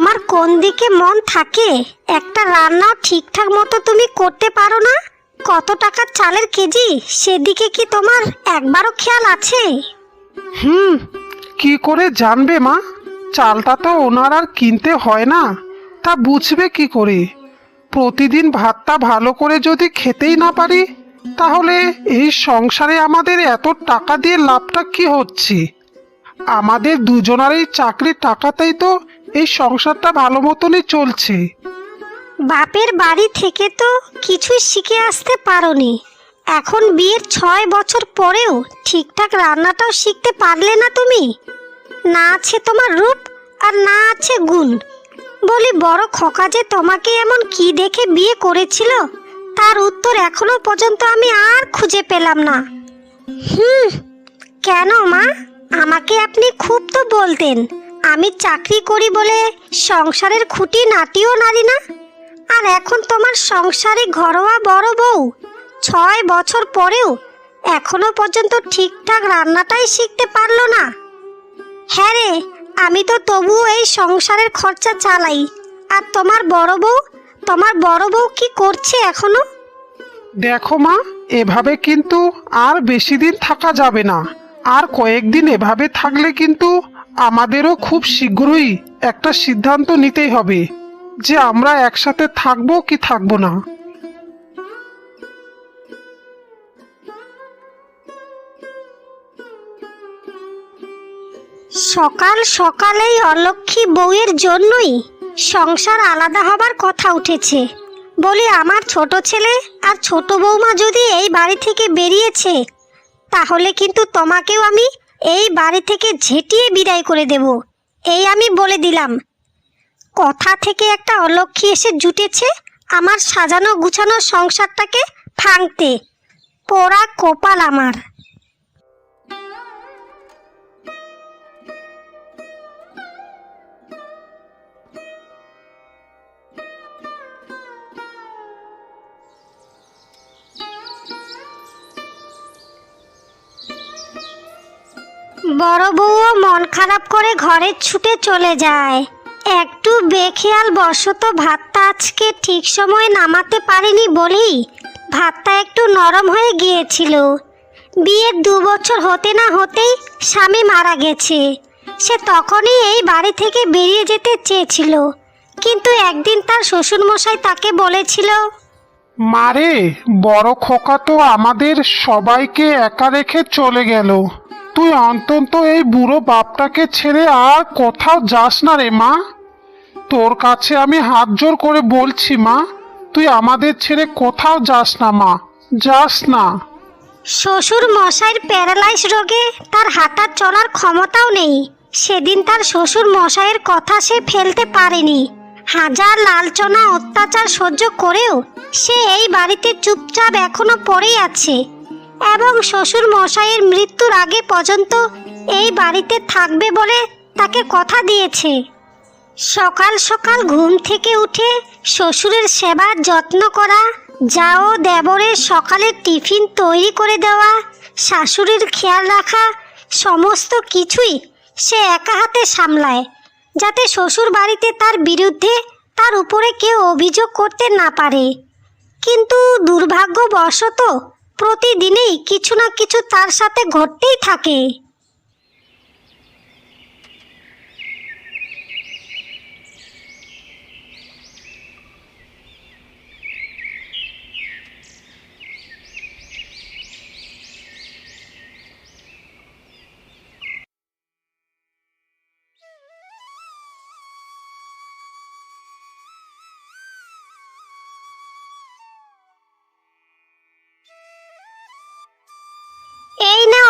তোমার কোন দিকে মন থাকে? একটা রান্নাও ঠিকঠাক মতো তুমি করতে পারো না? কত টাকার চালের কেজি? সেদিকে কি তোমার একবারও খেয়াল আছে? হুম, কি করে জানবে মা? চালটা তো ওনার আর কিনতে হয় না। তা বুঝবে কি করে? প্রতিদিন ভাতটা ভালো করে যদি খেতেই না পারি, তাহলে এই সংসারে আমাদের এত টাকা দিয়ে লাভটা কি হচ্ছে? আমাদের দুজনারই চাকরির টাকাতেই তো এই সংসারটা ভালো মতনই চলছে। বাপের বাড়ি থেকে তো কিছুই শিখে আসতে পারোনি। এখন বিয়ের ছয় বছর পরেও ঠিকঠাক রান্নাটাও শিখতে পারলে না তুমি? না আছে তোমার রূপ আর না আছে গুণ। বলি, বড় খোকা যে তোমাকে এমন কি দেখে বিয়ে করেছিল, তার উত্তর এখনও পর্যন্ত আমি আর খুঁজে পেলাম না। হুম, কেন মা? আমাকে আপনি খুব তো বলতেন। আমি চাকরি করি বলে সংসারের খুঁটি নাটিও নারী না? আর এখন তোমার সংসারে ঘরোয়া বড় বউ, ছয় বছর পরেও এখনও পর্যন্ত ঠিকঠাক রান্নাটাই শিখতে পারল না। হ্যাঁ রে, আমি তো তবুও এই সংসারের খরচা চালাই। আর তোমার বড় বউ, তোমার বড় বউ কি করছে এখনও? দেখো মা, এভাবে কিন্তু আর বেশি দিন থাকা যাবে না। আর কয়েকদিন এভাবে থাকলে কিন্তু আমাদেরও খুব শীঘ্রই একটা সিদ্ধান্ত নিতেই হবে যে আমরা একসাথে থাকব কি থাকব না। সকাল সকালেই অলক্ষী বউয়ের জন্যই সংসার আলাদা হবার কথা উঠেছে। বলি, আমার ছোট ছেলে আর ছোট বৌমা যদি এই বাড়ি থেকে বেরিয়েছে, তাহলে কিন্তু তোমাকেও আমি এই বাড়ি থেকে ঝেঁটিয়ে বিদায় করে দেব, এই আমি বলে দিলাম। কথা থেকে একটা অলক্ষী এসে জুটেছে আমার সাজানো গুছানো সংসারটাকে ভাঙতে, পোড়া কপাল আমার। বড় বউও মন খারাপ করে ঘরে ছুটে চলে যায়। একটু বেখেয়াল বশত ভাতটা আজকে ঠিক সময়ে নামাতে পারিনি বলেই ভাতটা একটু নরম হয়ে গিয়েছিল। বিয়ের দু বছর হতে না হতেই স্বামী মারা গেছে। সে তখনই এই বাড়ি থেকে বেরিয়ে যেতে চেয়েছিল। কিন্তু একদিন তার শ্বশুরমশাই তাকে বলেছিল, মারে, বড় খোকা তো আমাদের সবাইকে একা রেখে চলে গেল। তুই অন্তত এই বুড়ো বাপটাকে ছেড়ে আর কোথাও যাস না রে মা। তোর কাছে আমি হাত জোর করে বলছি মা, তুই আমাদের ছেড়ে কোথাও যাস না মা, যাস না। শ্বশুর মশাইয়ের প্যারালাইজ রোগে তার হাঁটা চলার ক্ষমতাও নেই। সেদিন তার শ্বশুর মশাইয়ের কথা সে ফেলতে পারেনি। হাজার লালচনা অত্যাচার সহ্য করেও সে এই বাড়িতে চুপচাপ এখনও পড়েই আছে। এবং শ্বশুর মশাইয়ের মৃত্যুর আগে পর্যন্ত এই বাড়িতে থাকবে বলে তাকে কথা দিয়েছে। সকাল সকাল ঘুম থেকে উঠে শ্বশুরের সেবার যত্ন করা, যাও দেবরের সকালে টিফিন তৈরি করে দেওয়া, শাশুড়ির খেয়াল রাখা, সমস্ত কিছুই সে একা হাতে সামলায়, যাতে শ্বশুর বাড়িতে তার বিরুদ্ধে তার উপরে কেউ অভিযোগ করতে না পারে। কিন্তু দুর্ভাগ্যবশত প্রতিদিনেই কিছু না কিছু তার সাথে ঘটতেই থাকে।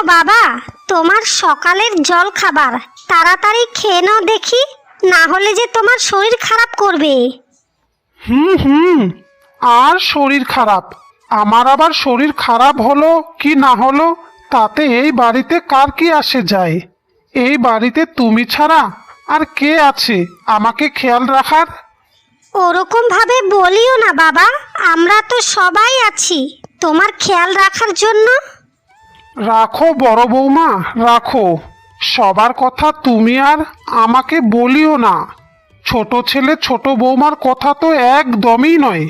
বাবা তোমার সকালের জল খাবার। তাড়াতাড়ি খেয়ে নাও দেখি না হলে যে তোমার শরীর খারাপ করবে। হুম হুম আর শরীর খারাপ। আমার আবার শরীর খারাপ হলো কি না হলো তাতে এই বাড়িতে কার কি আসে যায়? এই বাড়িতে তুমি ছাড়া আর কে আছে আমাকে খেয়াল রাখার? ওরকম ভাবে বলিও না বাবা আমরা তো সবাই আছি। তোমার খেয়াল রাখার জন্য রাখো বড় বৌমা, রাখো। সবার কথা তুমি আর আমাকে বলিও না। ছোট ছেলে, ছোট বৌমার কথা তো একদমই নয়।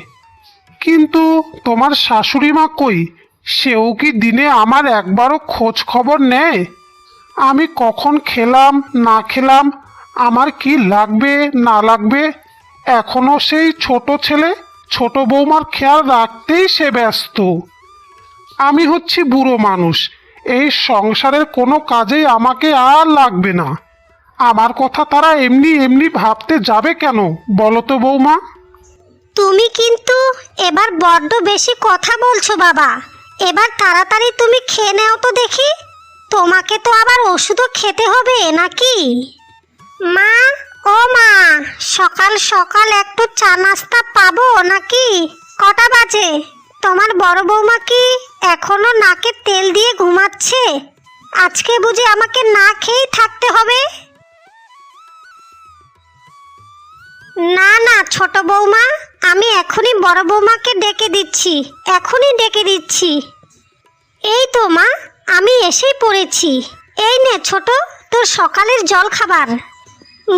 কিন্তু তোমার শাশুড়ি মা কই? সেও কি দিনে আমার একবারও খোঁজ খবর নেয়? আমি কখন খেলাম, না খেলাম, আমার কি লাগবে, না লাগবে? এখনও সেই ছোট ছেলে, ছোট বৌমার খেয়াল রাখতেই সে ব্যস্ত। আমি হচ্ছি বুড়ো মানুষ এই সংসারের কোনো কাজেই আমাকে আর লাগবে না। আমার কথা তারা এমনি এমনি ভাবতে যাবে কেন, বলো তো বৌমা? তুমি কিন্তু এবার বড্ড বেশি কথা বলছো বাবা। এবার তাড়াতাড়ি তুমি খেয়ে নেও তো দেখি। তোমাকে তো আবার ওষুধও খেতে হবে নাকি? মা, ও মা, সকাল সকাল একটু চা নাস্তা পাবো নাকি? কটা বাজে? তোমার বড় বৌমা কি এখনও নাকে তেল দিয়ে ঘুমাচ্ছে আজকে বুঝি আমাকে না খেয়েই থাকতে হবে? না না, ছোট বৌমা, আমি এখনই বড় বৌমাকে ডেকে দিচ্ছি, এখনই ডেকে দিচ্ছি। এই তো, মা, আমি এসেই পড়েছি। এই নে, ছোট, তোর সকালের জল খাবার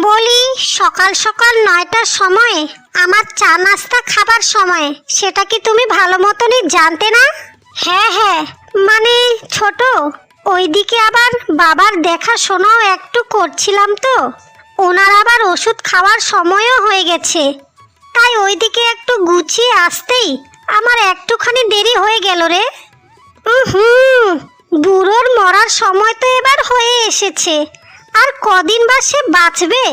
বলি, সকাল সকাল নয়টার সময়, আমার চা নাস্তা খাবার সময়, সেটা কি তুমি ভালো মতনই জানতে না? হ্যাঁ হ্যাঁ। মানে ছোট ওইদিকে আবার বাবার দেখাশোনাও একটু করছিলাম তো। ওনার আবার ওষুধ খাওয়ার সময়ও হয়ে গেছে। তাই ওইদিকে একটু গুছিয়ে আসতেই আমার একটুখানি দেরি হয়ে গেল রে। হুম বুড়োর মরার সময় তো এবার হয়ে এসেছে। আর কদিন বা সে বাঁচবে?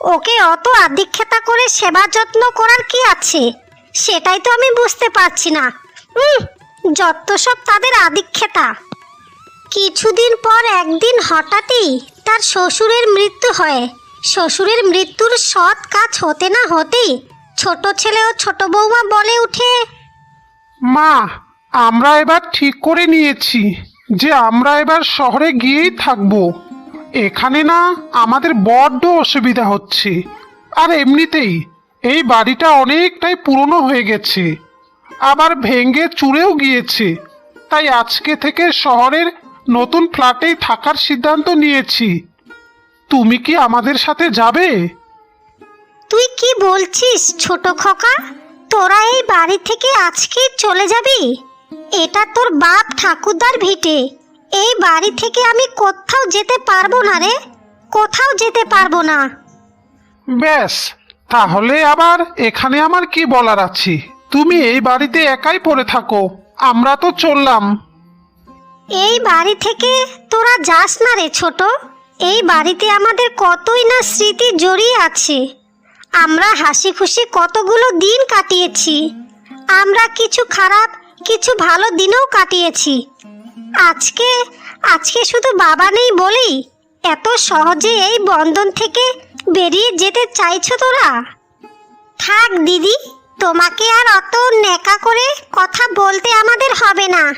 ওকে অত আদিক্ষেতা করে সেবা যত্ন করার কি আছে? সেটাই তো আমি বুঝতে পারছি না। উম, যত সব তাদের আদিক্ষেতা। কিছুদিন পর একদিন হঠাৎই তার শ্বশুরের মৃত্যু হয়। শ্বশুরের মৃত্যুর সৎ কাজ হতে না হতেই ছোট ছেলে ও ছোট বৌমা বলে উঠে, মা, আমরা এবার ঠিক করে নিয়েছি যে আমরা এবার শহরে গিয়েই থাকব। এখানে না আমাদের বড্ড অসুবিধা হচ্ছে। আর এমনিতেই এই বাড়িটা অনেকটাই পুরনো হয়ে গেছে। আবার ভেঙে চুরেও গিয়েছে। তাই আজকে থেকে শহরের নতুন ফ্ল্যাটেই থাকার সিদ্ধান্ত নিয়েছি। তুমি কি আমাদের সাথে যাবে? তুই কি বলছিস ছোট খোকা? তোরা এই বাড়ি থেকে আজকেই চলে যাবি? এটা তোর বাপ ঠাকুরদার ভিটে। এই বাড়ি থেকে আমি কোথাও যেতে পারব না রে। কোথাও যেতে পারব না। ব্যাস তাহলে আবার এখানে আমার কি বলার আছে? তুমি এই বাড়িতে একাই পড়ে থাকো। আমরা তো চললাম। এই বাড়ি থেকে তোরা যাস না রে ছোট। এই বাড়িতে আমাদের কতই না স্মৃতি জড়িয়ে আছে। আমরা হাসি খুশি কতগুলো দিন কাটিয়েছি। আমরা কিছু খারাপ, কিছু ভালো দিনও কাটিয়েছি। আজকে আজকে শুধু বাবা নেই বলেই এত সহজে এই বন্ধন থেকে বেরিয়ে যেতে চাইছো তোরা? থাক দিদি। তোমাকে আর অত নেকা করে কথা বলতে আমাদের হবে না।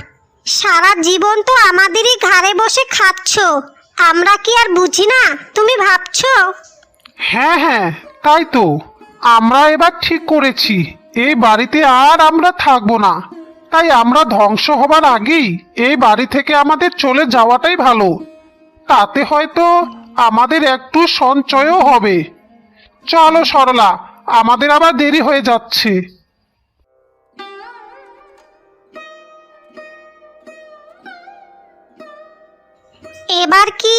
সারা জীবন তো আমাদেরই ঘাড়ে বসে খাচ্ছ। আমরা কি আর বুঝি না? তুমি ভাবছ? হ্যাঁ হ্যাঁ তাই তো। আমরা এবার ঠিক করেছি। এই বাড়িতে আর আমরা থাকব না। তাই আমরা ধ্বংস হবার আগেই এই বাড়ি থেকে আমাদের চলে যাওয়াটাই ভালো। তাতে হয়তো আমাদের একটু সঞ্চয়ও হবে। চলো সরলা আমাদের আবার দেরি হয়ে যাচ্ছে। এবার কি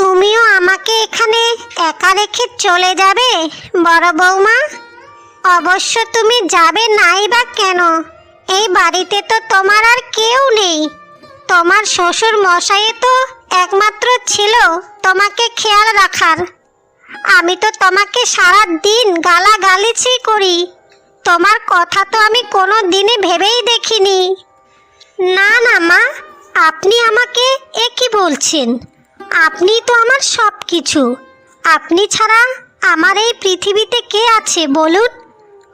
তুমিও আমাকে এখানে একা রেখে চলে যাবে, বড় বৌমা? অবশ্য তুমি যাবে নাই বা কেন? এই বাড়িতে তো তোমার আর কেউ নেই। তোমার শ্বশুর মশাই তো একমাত্র ছিল তোমাকে খেয়াল রাখার। আমি তো তোমাকে সারা দিন গালা গালিছি করি। তোমার কথা তো আমি কোনো দিনে ভেবেই দেখিনি। না না, মা, আপনি আমাকে এ কি বলছেন? আপনি তো আমার সব কিছু আপনি ছাড়া আমার এই পৃথিবীতে কে আছে বলুন?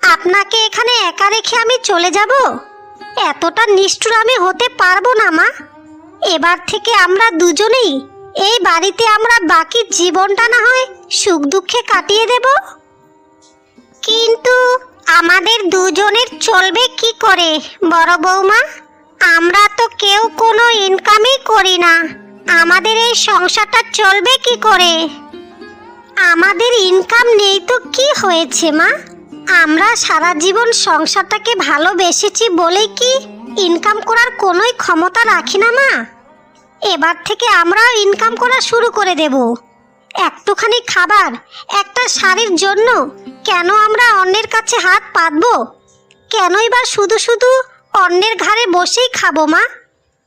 আপনাকে এখানে একা রেখে আমি চলে যাব? এতটা নিষ্ঠুর আমি হতে পারব না, মা। এবার থেকে আমরা দুজনেই এই বাড়িতে আমরা বাকি জীবনটা না হয় সুখ দুঃখে কাটিয়ে দেব? কিন্তু আমাদের দুজনের চলবে কি করে, বড় বৌমা? আমরা তো কেউ কোনো ইনকামই করি না। আমাদের এই সংসারটা চলবে কি করে? আমাদের ইনকাম নেই তো কি হয়েছে, মা? আমরা সারা জীবন সংসারটাকে ভালোবেসেছি বলেই কি ইনকাম করার কোনোই ক্ষমতা রাখি না, মা? এবার থেকে আমরাও ইনকাম করা শুরু করে দেব। একটুখানি খাবার, একটা শাড়ির জন্য কেন আমরা অন্যের কাছে হাত পাতবো? কেনই বা শুধু শুধু অন্যের ঘাড়ে বসেই খাব, মা?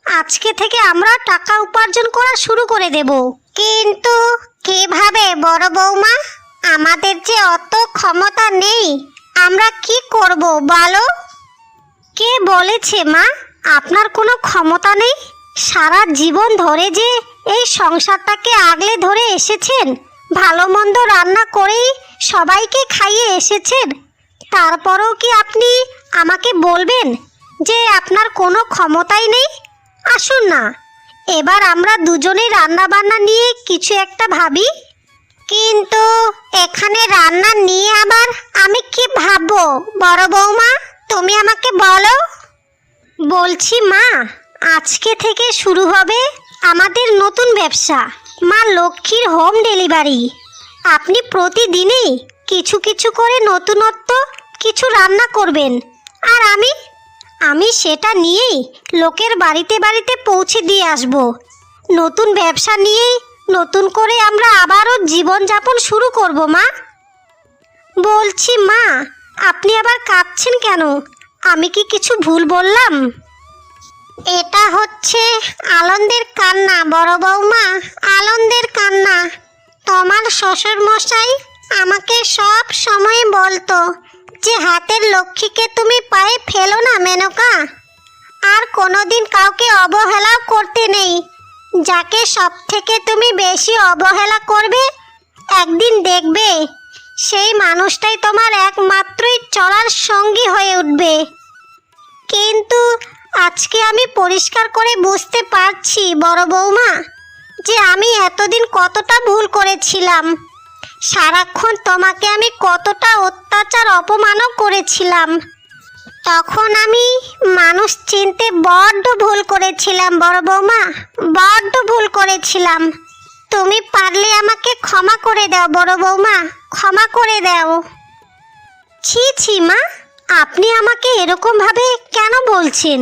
আজকে থেকে আমরা টাকা উপার্জন করা শুরু করে দেব। কিন্তু কীভাবে, বড় বৌমা? আমাদের যে অত ক্ষমতা নেই, আমরা কি করব বলো? কে বলেছে, মা? আপনার কোনো ক্ষমতা নেই? সারা জীবন ধরে যে এই সংসারটাকে আগলে ধরে এসেছেন, ভালো মন্দ রান্না করেই সবাইকে খাইয়ে এসেছেন, তারপরেও কি আপনি আমাকে বলবেন যে আপনার কোনো ক্ষমতাই নেই? আসুন না, এবার আমরা দুজনে রান্না বান্না নিয়ে কিছু একটা ভাবি। কিন্তু এখানে রান্না নিয়ে আবার আমি কি ভাববো? বড় বৌমা, তুমি আমাকে বলো। বলছি মা আজকে থেকে শুরু হবে আমাদের নতুন ব্যবসা, মা লক্ষ্মীর হোম ডেলিভারি। আপনি প্রতিদিনই কিছু কিছু করে নতুনত্ব কিছু রান্না করবেন। আর আমি আমি সেটা নিয়েই লোকের বাড়িতে বাড়িতে পৌঁছে দিয়ে আসব। নতুন ব্যবসা নিয়েই নতুন করে আমরা আবারও জীবনযাপন শুরু করব, মা। বলছি, মা, আপনি আবার কাঁদছেন কেন? আমি কি কিছু ভুল বললাম? এটা হচ্ছে আলন্দের কান্না, বড় বৌমা আনন্দের কান্না। তোমার শ্বশুর মশাই আমাকে সব সময় বলতো যে হাতের লক্ষ্মীকে তুমি পায়ে ফেলো না, মেনকা। আর কোনোদিন কাউকে অবহেলাও করতে নেই। যাকে সব থেকে তুমি বেশি অবহেলা করবে, একদিন দেখবে। সেই মানুষটাই তোমার একমাত্রই চলার সঙ্গী হয়ে উঠবে। কিন্তু আজকে আমি পরিষ্কার করে বুঝতে পারছি, বড় বৌমা, যে আমি এতদিন কতটা ভুল করেছিলাম। সারাক্ষণ তোমাকে আমি কতটা অত্যাচার, অপমানও করেছিলাম। তখন আমি মানুষ চিনতে বড্ড ভুল করেছিলাম, বড় বৌমা, বড্ড ভুল করেছিলাম। তুমি পারলে আমাকে ক্ষমা করে দাও, বড় বৌমা, ক্ষমা করে দাও। ছি ছি, মা, আপনি আমাকে এরকমভাবে কেন বলছেন?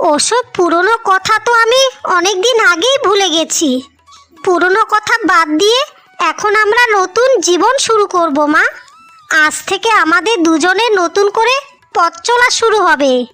ওসব পুরনো কথা তো আমি অনেক দিন আগেই ভুলে গেছি। পুরনো কথা বাদ দিয়ে এখন আমরা নতুন জীবন শুরু করব, মা। আজ থেকে আমাদের দুজনে নতুন করে পথ চলা শুরু হবে।